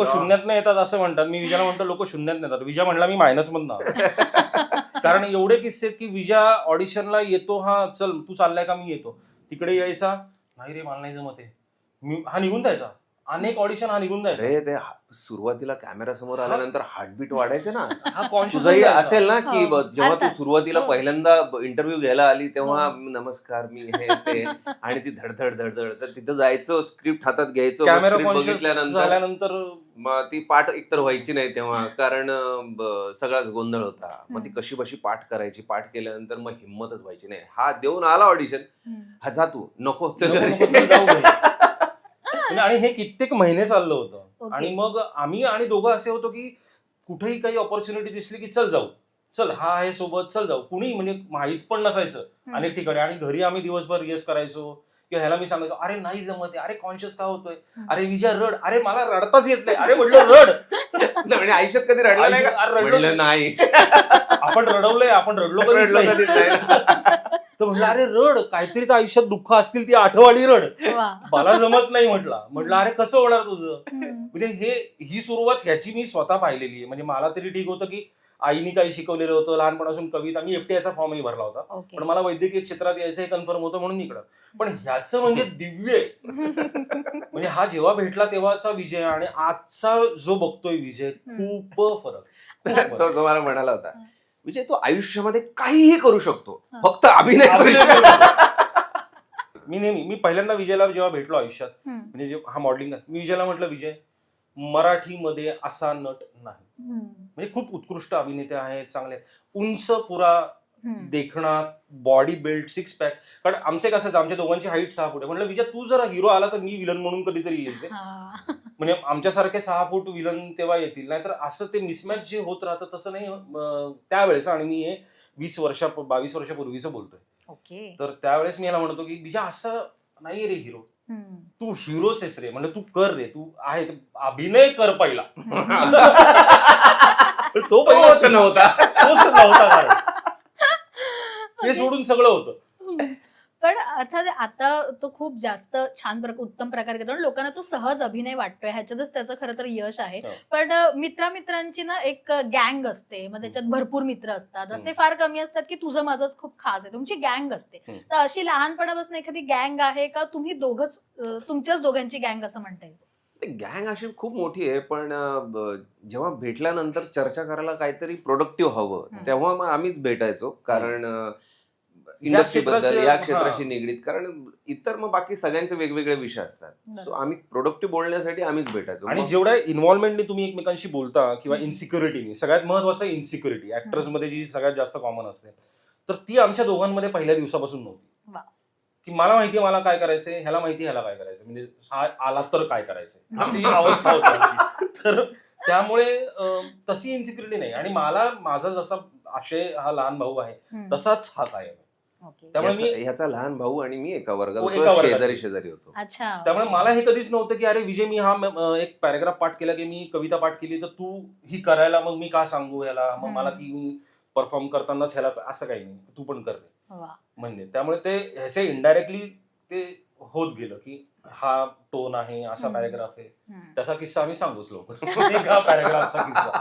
लोक शून्यात येतात असं म्हणतात. मी विजयाला म्हणतो लोक शून्यात येतात. विजय म्हणला मी मायनस मधनं. कारण एवढे किस्से आहेत की विजा ऑडिशनला येतो हा चल तू चाललाय का मी येतो. तिकडे यायचा नाही रे मला नाही जमत आहे. मी हा निघून जायचा. अनेक ऑडिशन हा निघून जायचा अरे ते हा- सुरुवातीला कॅमेरा समोर आल्यानंतर हार्टबीट वाढायचे ना हा कॉन्शियस असेल ना की हो, ब- जेव्हा तू अर्थात. सुरुवातीला हो. पहिल्यांदा इंटरव्ह्यू घ्यायला आली तेव्हा हो. नमस्कार मी हे ते आणि ती धडधड धडधड तर तिथं जायचं स्क्रिप्ट हातात घ्यायचं कॅमेरा script कॉन्शियस बघितल्यानंतर झाल्यानंतर मग ती पाठ एकतर व्हायची नाही तेव्हा कारण अं, ब- सगळाच गोंधळ होता मग ती हम्म. कशी बशी पाठ करायची पाठ केल्यानंतर मग हिंमतच व्हायची नाही हा देऊन आला ऑडिशन. हा जा तू नको चल नको, घरी. नको, चल जाऊ घरी. म्हणजे आणि हे कित्येक महिने चाललं होतं. आणि मग आम्ही आणि दोघं असे होतो की कुठेही काही ऑपॉर्च्युनिटी दिसली की चल जाऊ. चल हा आहे सोबत चल जाऊ. कुणी म्हणजे माहीत पण नसायचं. अनेक ठिकाणी. आणि घरी आम्ही दिवसभर रिअर्स करायचो. किंवा ह्याला मी सांगायचो अरे नाही जमत आहे. अरे कॉन्शियस का होतोय. अरे विजय रड. अरे मला रडताच येत नाही. अरे म्हटलं रड. म्हणजे आयुष्यात कधी रडला नाही. आपण रडवलंय आपण रडलो कधीच रडलो नाही. कधीच नाही. तर म्हटलं अरे रड काहीतरी तर आयुष्यात दुःख असतील ती आठवाडी रड. वा. मला जमत नाही म्हटलं. म्हटलं अरे कसं होणार तुझं? हम्म. म्हणजे हे ही सुरुवात ह्याची मी स्वतः पाहिलेली आहे. म्हणजे मला तरी ठीक होतं की आईनी काही शिकवलेलं होतं. लहानपणापासून कविता मी एफटीआयचा फॉर्मही भरला होता. ओके. पण मला वैद्यकीय क्षेत्रात यायचं हे कन्फर्म होतं म्हणून इकडं. पण ह्याचं म्हणजे दिव्य आहे. म्हणजे हा जेव्हा भेटला तेव्हाचा विजय आणि आजचा जो बघतोय विजय खूप फरक. खूप तो मला म्हणाला होता. विजय तो आयुष्यामध्ये काहीही करू शकतो हा. फक्त अभिनय करू शकतो. मी नेहमी मी पहिल्यांदा विजयला जेव्हा भेटलो आयुष्यात. म्हणजे जे हा मॉडेलिंग मी विजयला म्हटलं विजय मराठीमध्ये असा नट नाही. म्हणजे खूप उत्कृष्ट अभिनेते आहेत चांगले आहेत. उंच पुरा हम्म. देखणा बॉडी बिल्ड सिक्स पॅक कारण आमचे कसं आहे, आमच्या दोघांची हाईट सहा फूट आहे म्हटलं विजय तू जर हिरो आला तर मी विलन म्हणून कधीतरी येईल. हा. म्हणजे आमच्यासारखे सहा फूट विलन तेव्हा येतील. नाहीतर असं ते मिसमॅच जे होत राहतं तसं नाही. अं, त्यावेळेस आणि मी हे वीस वर्षा बावीस वर्षापूर्वीचं बोलतोय. ओके. तर त्यावेळेस मी याला म्हणतो की विजय असं नाही रे हिरो. तू हिरोच आहेस रे. म्हणजे तू कर रे. तू आहे अभिनय कर पहिला. तो पहिला नव्हता तोच नव्हता कारण ते सोडून सगळं होतं. पण अर्थात आता तो खूप जास्त छान प्रकार उत्तम प्रकारे करतो आणि लोकांना तो सहज अभिनय वाटतोय. ह्याच्यातच त्याचं खरं तर यश आहे. हो. पण मित्रामित्रांची ना एक गँग असते. मग त्याच्यात भरपूर मित्र असतात. असे फार कमी असतात की तुझं माझंच खूप खास आहे. तुमची गँग असते. तर अशी लहानपणापासून एखादी गँग आहे का? तुम्ही दोघच तुमच्याच दोघांची गँग असं म्हणता येईल? गँग अशी खूखूप मोठी आहे. पण जेव्हा भेटल्यानंतर चर्चा करायला काहीतरी प्रोडक्टिव्ह हवं. तेव्हा मग आम्हीच भेटायचो. कारण इंडस्ट्री बद्दल या. क्षेत्राशी निगडीत कारण इतर मग बाकी सगळ्यांचे वेगवेगळे विषय असतात. सो आम्ही प्रोडक्टिव्ह बोलण्यासाठी आम्हीच भेटायचो आणि जेवढ्या इन्व्हॉल्वमेंटने तुम्ही एकमेकांशी बोलता किंवा. इन्सिक्युरिटीने सगळ्यात महत्वाचं इन्सिक्युरिटी ऍक्टर्समध्ये जी सगळ्यात जास्त कॉमन असते तर ती आमच्या दोघांमध्ये पहिल्या दिवसापासून नव्हती वा. की मला माहितीये मला काय करायचंय ह्याला माहिती ह्याला काय करायचं म्हणजे हा आला तर काय करायचंय अशी अवस्था होती. तर त्यामुळे तशी इन्सिक्युरिटी नाही आणि मला माझा जसा आशय हा लहान भाऊ आहे. तसाच हा काय त्यामुळे मी ह्याचा ह्याचा लहान भाऊ आणि मी एका वर्गात हो, होतो, एका वर्गात. शेजारी शेजारी होतो. अच्छा. त्यामुळे मला हे कधीच नव्हतं की अरे विजय मी हा म- अं, एक पॅराग्राफ पाठ केला की मी कविता पाठ केली तर तू ही करायला मग मी का सांगू ह्याला मग हम्म. मला ती मी परफॉर्म करतानाच ह्याला असं काही नाही. तू पण कर. वा. म्हणजे त्यामुळे ते ह्याचे इनडायरेक्टली ते होत गेलं की हा टोन आहे असा हम्म. पॅराग्राफ आहे. हम्म. त्याचा किस्सा आम्ही सांगूच लवकर. एक पॅराग्राफचा किस्सा.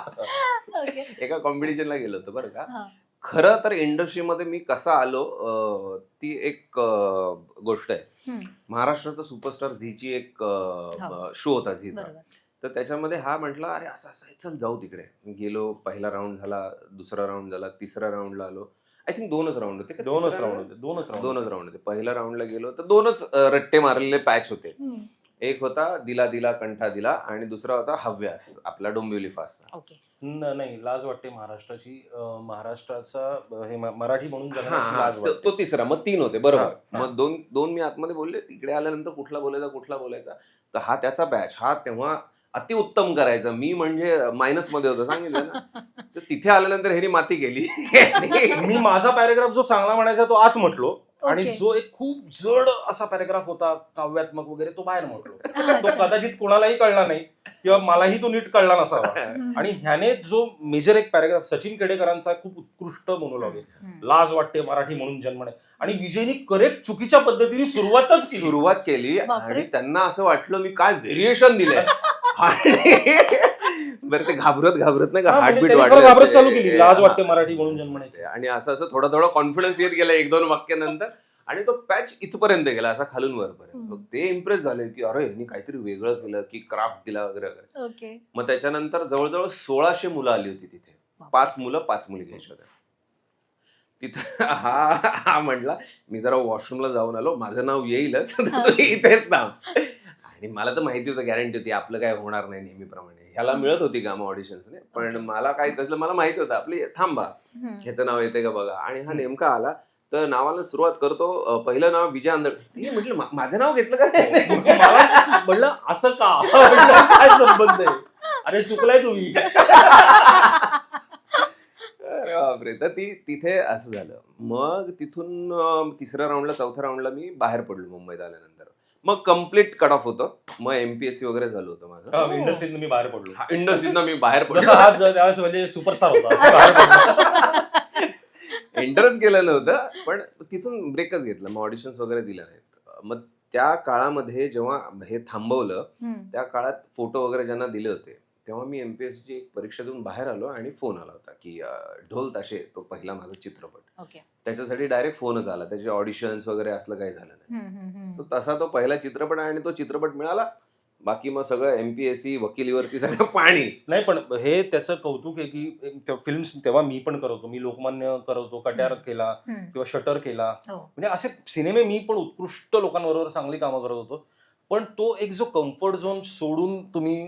ओके. एका कॉम्पिटिशनला गेलो होतो बरं का. हा. खरं तर इंडस्ट्रीमध्ये मी कसा आलो अं, ती एक अं, गोष्ट आहे. हम्म. महाराष्ट्राचा सुपरस्टार झीची एक हो. शो होता झीचा. बरोबर. तर त्याच्यामध्ये हा म्हटला अरे असं असं आहे, चल जाऊ तिकडे. गेलो पहिला राऊंड झाला दुसरा राऊंड झाला तिसऱ्या राऊंडला आलो. आय थिंक दोनच राऊंड होते का दोनच राऊंड होते दोनच राऊंड दोनच राऊंड होते. पहिल्या राऊंडला गेलो तर दोनच अं, रट्टे मारलेले पॅच होते. हम्म. एक होता दिला दिला कंठा दिला आणि दुसरा होता हव्यास आपला डोंबिवली फासचा ओके. न- नाही लाज वाटते महाराष्ट्राची. अं, महाराष्ट्राचा हे म- मराठी म्हणून हा, जगण्याची हा, लाज तो वाटते. तो तिसरा मग तीन होते बरोबर. हा, हा. मग दोन दोन मी आतमध्ये बोलले तिकडे आल्यानंतर कुठला बोलायचा कुठला बोलायचा? तर हा त्याचा बॅच हा तेव्हा अतिउत्तम करायचा. मी म्हणजे मायनसमध्ये होतो सांगितलं ना. तर तिथे आल्यानंतर ह्यानी माती केली. मी माझा पॅराग्राफ जो चांगला म्हणायचा तो आत म्हटलो. आणि. जो एक खूप जड असा पॅराग्राफ होता काव्यात्मक वगैरे तो बाहेर म्हटलो तो. कदाचित कोणालाही कळला नाही किंवा मलाही तो नीट कळला नसावा हम्म. आणि ह्याने जो मेजर एक पॅराग्राफ सचिन केडेकरांचा खूप उत्कृष्ट मोनोलॉग आहे हम्म. लाज वाटते मराठी म्हणून जन्मणे आणि विजयनी करेक्ट चुकीच्या पद्धतीने सुरुवातच केली सुरुवात केली बापरे. आणि त्यांना असं वाटलं मी काय व्हेरिएशन दिलंय आणि बरं ते घाबरत घाबरत नाही का? म्हणजे हार्टबीट त्यांनी खरं घाबरत चालू केली. लाज वाटते वाटते मराठी म्हणून जन्मण्याची. आणि असं असं थोडा थोडा कॉन्फिडन्स येत गेला एक दोन वाक्यानंतर. आणि तो पॅच इथपर्यंत गेला असा खालून वरपर्यंत. मग ते इम्प्रेस झाले की अरे यांनी काहीतरी वेगळं केलं की क्राफ्ट दिला वगैरे वगैरे. ओके. मग त्याच्यानंतर जवळजवळ सोळाशे मुलं आली होती तिथे. पाच मुलं पाच मुली घ्यायच्या होत्या. तिथं हा हा म्हटला मी जरा वॉशरूमला जाऊन आलो. माझं नाव येईलच. इथेच नाव आणि मला तर माहिती होतं गॅरंटी होती आपलं काय होणार नाही नेहमीप्रमाणे. ह्याला मिळत होती कामं ऑडिशन्सने पण मला काय तसलं मला माहिती होतं आपली थांबा. ह्याचं नाव येते का बघा? आणि हा नेमका आला तर नावाला सुरुवात करतो पहिलं नाव विजय आंधळ. म्हटलं "मा- माझं नाव घेतलं का मला म्हणलं असं का? काय संबंध आहे? अरे चुकलाय तुम्ही. बापरे. तर ती तिथे असं झालं. मग तिथून तिसऱ्या राऊंडला चौथ्या राऊंडला मी बाहेर पडलो मुंबईत आल्यानंतर. मग कंप्लीट कट ऑफ होतं. मग एमपीएससी वगैरे झालं होतं माझं. इंडस्ट्रीत मी बाहेर पडलो. इंडस्ट्रीतनं मी बाहेर जसं पडलो हा ज- त्यावेळेस म्हणजे सुपरस्टार होता. एंटरच केलं नव्हतं पण तिथून ब्रेकच घेतला. मग ऑडिशन्स वगैरे दिल्या नाहीत मग त्या काळामध्ये जेव्हा हे थांबवलं हम्म. त्या काळात फोटो वगैरे ज्यांना दिले होते तेव्हा मी एमपीएससीची एक परीक्षा देऊन बाहेर आलो आणि फोन आला होता की ढोल ताशे तो पहिला माझा चित्रपट. ओके. त्याच्यासाठी डायरेक्ट फोनच आला. त्याचे ऑडिशन्स वगैरे असलं काही झालं नाही. So तसा तो पहिला चित्रपट आहे आणि तो चित्रपट मिळाला. बाकी मग सगळं एमपीएससी वकिलीवरती सगळं पाणी. नाही पण हे त्याचं कौतुक आहे की फिल्म तेव्हा मी पण करत मी लोकमान्य करत होतो कट्यार केला. किंवा शटर केला. हो. म्हणजे असे सिनेमे मी पण उत्कृष्ट लोकांबरोबर चांगली कामं करत होतो. पण तो एक जो कम्फर्ट झोन सोडून तुम्ही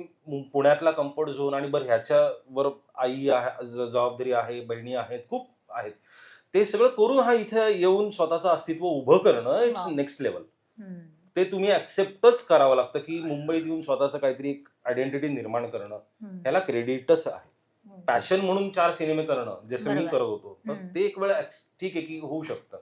पुण्यातला कम्फर्ट झोन आणि बरं ह्याच्यावर आई आहे जबाबदारी आहे बहिणी आहेत खूप आहेत ते सगळं करून हा इथे येऊन स्वतःचं अस्तित्व उभं करणं इट्स. Next level. ते तुम्ही ऍक्सेप्टच करावं लागतं की मुंबईत येऊन स्वतःचं काहीतरी एक आयडेंटिटी निर्माण करणं. ह्याला क्रेडिटच आहे. पॅशन म्हणून चार सिनेमे करणं जसं मी. करत होतो तर. ते एक वेळ ठीक आहे की होऊ शकतं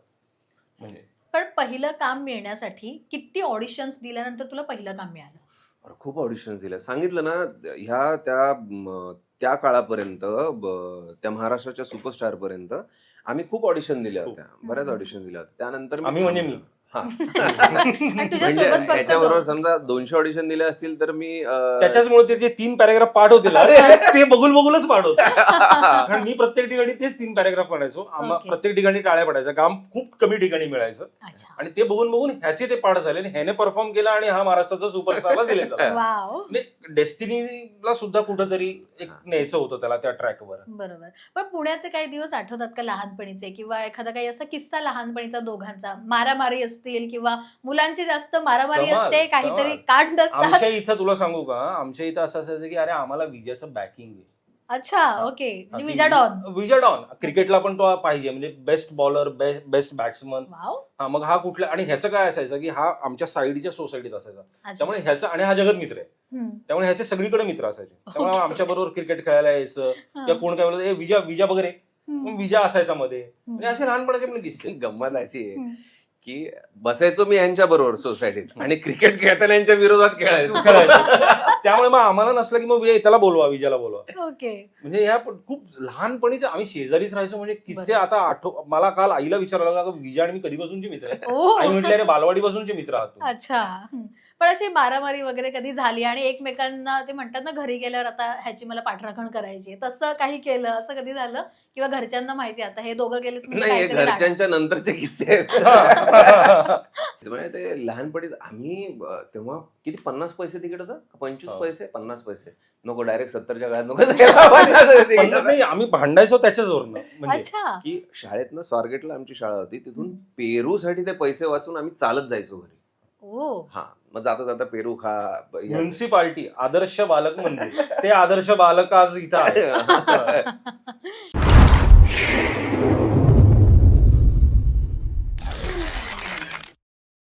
म्हणजे पण पहिलं काम मिळण्यासाठी किती ऑडिशन्स दिल्यानंतर तुला पहिलं काम मिळालं? अरे खूप ऑडिशन दिल्या. सांगितलं ना ह्या त्या म, त्या काळापर्यंत ब- त्या महाराष्ट्राच्या सुपरस्टार पर्यंत आम्ही खूप ऑडिशन दिल्या होत्या. बऱ्याच. ऑडिशन दिल्या होत्या. त्यानंतर आम्ही म्हणजे मी. हा. आणि तुझ्यासोबत म्हणजे फक्त. समजा दोनशे ऑडिशन दिले असतील तर मी अं, त्याच्याचमुळे ते जे तीन पॅरेग्राफ पाठ होतील ते बघून बघूनच पाठ होते. कारण मी प्रत्येक ठिकाणी तेच तीन पॅरेग्राफ पडायचो आम्हा Okay. प्रत्येक ठिकाणी टाळ्या पडायच्या. काम खूप कमी ठिकाणी मिळायचं. अच्छा. आणि ते बघून बघून ह्याचे ते पाठ झाले आणि ह्याने परफॉर्म केला आणि हा महाराष्ट्राचा सुपरस्टारला सिलेक्ट झाला. वाव डेस्टिनीला सुद्धा कुठंतरी एक न्यायचं होतं त्याला त्या ट्रॅकवर बरोबर. पण पुण्याचे काही दिवस आठवतात का लहानपणीचे? किंवा एखादा काही असा किस्सा लहानपणीचा दोघांचा? मारामारी असतील किंवा मुलांची जास्त मारामारी असते काहीतरी. कांड असतात. आमच्या इथं तुला सांगू का? आमच्या इथं असं असायचं की अरे आम्हाला विजयाचं बॅकिंग आहे. अच्छा ओके. विजा डॉन विजा डॉन क्रिकेटला पण तो पाहिजे म्हणजे best bowler best batsman wow. हा मग हा कुठल्या आणि ह्याचं काय असायचं की हा आमच्या साईडच्या सोसायटीत असायचा. त्यामुळे ह्याचा आणि हा जगत मित्र आहे. त्यामुळे ह्याचे सगळीकडे मित्र असायचे. त्यामुळे. आमच्या बरोबर क्रिकेट खेळायला यायचं. किंवा कोण काय बोलत "ए, विजा विजा वगैरे विजा असायचा मध्ये. म्हणजे असे लहानपणाचे पण किस्से. गंमत अशी आहे. की बसायचो मी यांच्या बरोबर सोसायटीत आणि क्रिकेट खेळताना यांच्या विरोधात खेळायचो. त्यामुळे मग आम्हाला नसलं की मग विजय त्याला बोलवा विजाला बोलवा ओके म्हणजे ह्या पण खूप लहानपणीचे आम्ही शेजारीच राहायचो म्हणजे किस्से. आता आठव मला काल आईला विचारायला लागला की विजा आणि मी कधीपासूनचे मित्र आहे आई म्हटले अरे बालवाडी पासूनचे मित्र आहात तुम्ही." अच्छा. पण अशी मारामारी वगैरे कधी झाली आणि एकमेकांना ते म्हणतात ना घरी गेल्यावर आता ह्याची मला पाठराखण करायची. तसं काही केलं असं कधी झालं? किंवा घरच्यांना माहिती आता? हे दोघं गेले म्हणजे नाही. घरच्यांच्या नंतरचे किस्से आहेत. ते लहानपणी आम्ही तेव्हा किती? पन्नास पैसे तिकीट होतं? पंचवीस हो. पैसे पन्नास पैसे. नको डायरेक्ट सत्तरच्या काळात नको. नाही आम्ही भांडायचो त्याच्याचवरनं म्हणजे. अच्छा. की शाळेतनं स्वारगेटला आमची शाळा होती तिथून पेरूसाठी ते पैसे वाचून आम्ही चालत जायचो घरी. हा मग जाता जाता पेरू खा म्युन्सिपाल्टी आदर्श बालक मंदिर. ते आदर्श बालक आज इथं आहे